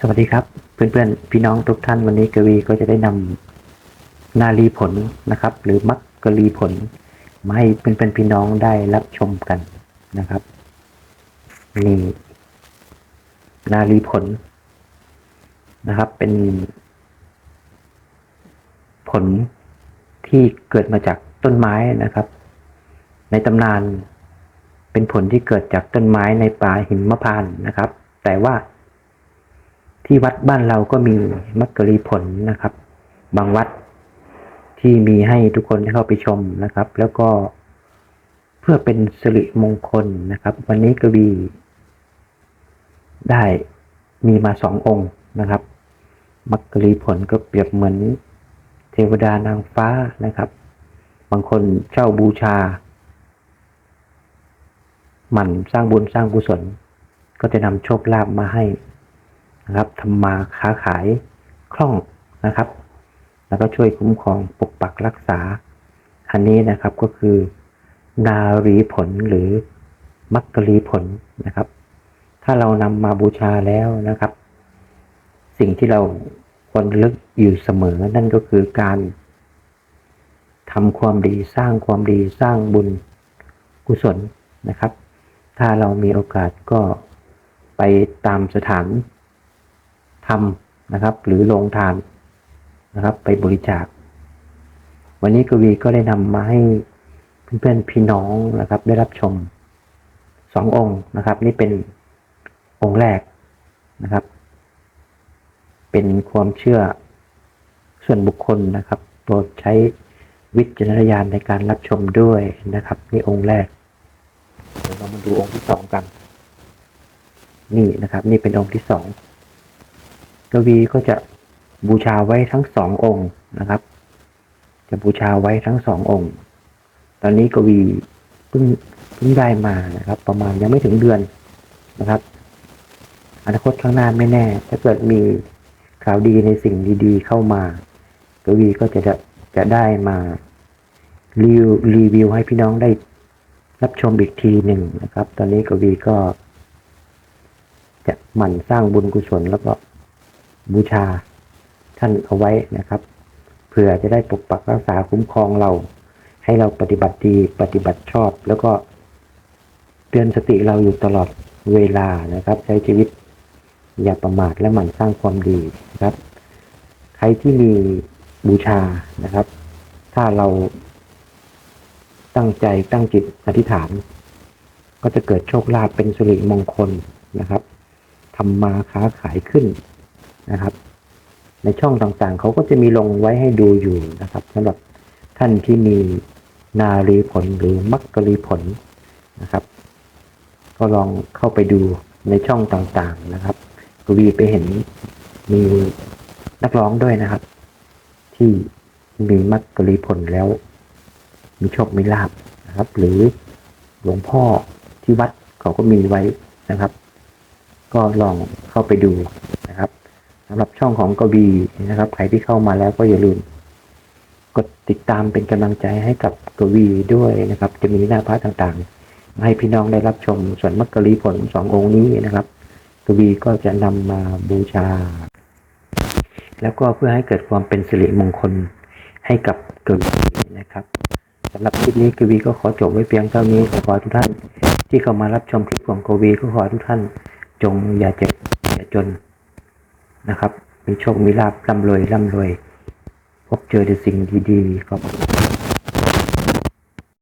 สวัสดีครับ เพื่อนๆ พี่น้องทุกท่านวันนี้กวีก็จะได้นำนาลีผลนะครับ หรือมักกลีผลมาให้เพื่อนๆพี่น้องได้รับชมกันนะครับนี่นาลีผลนะครับ เป็น ผลที่เกิดมาจากต้นไม้นะครับ ในตำนานเป็นผลที่เกิดจากต้นไม้ในป่าหิมพานต์นะครับ แต่ว่า ที่วัดบ้านเราก็มีมักกะลีผลนะครับ บางวัดที่มีให้ทุกคนได้เข้าไปชมนะครับ แล้วก็เพื่อเป็นสิริมงคลนะครับ วันนี้กวีได้มีมาสององค์นะครับ มักกะลีผลก็เปรียบเหมือนเทวดานางฟ้านะครับ บางคนเช่าบูชา หมั่นสร้างบุญสร้างกุศล ก็จะนำโชคลาภมาให้ นะครับทำมาค้าขายคล่องนะครับ แล้วก็ช่วยคุ้มครองปกปักรักษา อันนี้นะครับก็คือ นารีผลหรือมักรีผลนะครับ ถ้าเรานำมาบูชาแล้วนะครับ สิ่งที่เราควรลึกอยู่เสมอนั่นก็คือการทำความดีสร้างความดีสร้างบุญกุศลนะครับ ถ้าเรามีโอกาสก็ไปตามสถาน ทำนะครับ หรือลงทานนะครับ ไปบริจาค วันนี้กวีก็ได้นำมาให้เพื่อนๆพี่น้องนะครับ ได้รับชมสององค์นะครับ นี่เป็นองค์แรกนะครับ เป็นความเชื่อส่วนบุคคลนะครับโปรดใช้วิจารณญาณในการรับชมด้วยนะครับนี่องค์แรกเดี๋ยวเรามาดูองค์ที่สองกัน นี่นะครับ นี่เป็นองค์ที่สอง วีก็จะบูชาไว้ทั้งสององค์นะครับ จะบูชาไว้ทั้งสององค์ ตอนนี้กวีเพิ่งเพิ่งได้มานะครับ ประมาณยังไม่ถึงเดือนนะครับ อนาคตข้างหน้าไม่แน่ ถ้าเกิดมีข่าวดีในสิ่งดีๆเข้ามากวีก็จะจะได้มารีวิวรีวิวให้พี่น้องได้รับชมอีกทีหนึ่งนะครับ ตอนนี้กวีก็ จะหมั่นสร้างบุญกุศลแล้วก็ บูชาท่านเอาไว้นะครับ เพื่อจะได้ปกปักรักษาคุ้มครองเรา ให้เราปฏิบัติดีปฏิบัติชอบ แล้วก็เตือนสติเราอยู่ตลอดเวลานะครับใช้ชีวิต อย่าประมาทและหมั่นสร้างความดีนะครับ ใครที่มีบูชานะครับ ถ้าเราตั้งใจตั้งจิตอธิษฐาน ก็จะเกิดโชคลาภเป็นสุริมงคลนะครับทำมาค้าขายขึ้น นะครับ ในช่องต่างๆ เขาก็จะมีลงไว้ให้ดูอยู่นะครับสำหรับท่านที่มีนารีผลหรือมักกรีผลนะครับ ก็ลองเข้าไปดูในช่องต่างๆนะครับกวีไปเห็นมีนักร้องด้วยนะครับ ที่มีมักกรีผลแล้ว มีโชคมีลาบนะครับ หรือหลวงพ่อที่วัดเขาก็มีไว้นะครับ ก็ลองเข้าไปดู สำหรับช่องของกวีนะครับ ใครที่เข้ามาแล้วก็อย่าลืม กดติดตามเป็นกำลังใจให้กับกวีด้วยนะครับ จะมีหน้าพระต่างๆ ให้พี่น้องได้รับชมส่วนมักกะลีผลสององค์นี้นะครับ กวีก็จะนำมาบูชา แล้วก็เพื่อให้เกิดความเป็นสิริมงคลให้กับกวีนะครับสำหรับคลิปนี้กวีก็ขอจบไว้เพียงเท่านี้ขอให้ทุกท่าน ที่เข้ามารับชมคลิปของกวีก็ขอทุกท่าน จงอย่าเจ็บอย่าจน นะครับ มีโชค มีลาบร่ำรวยร่ำรวย พบเจอแต่สิ่งดีๆครับ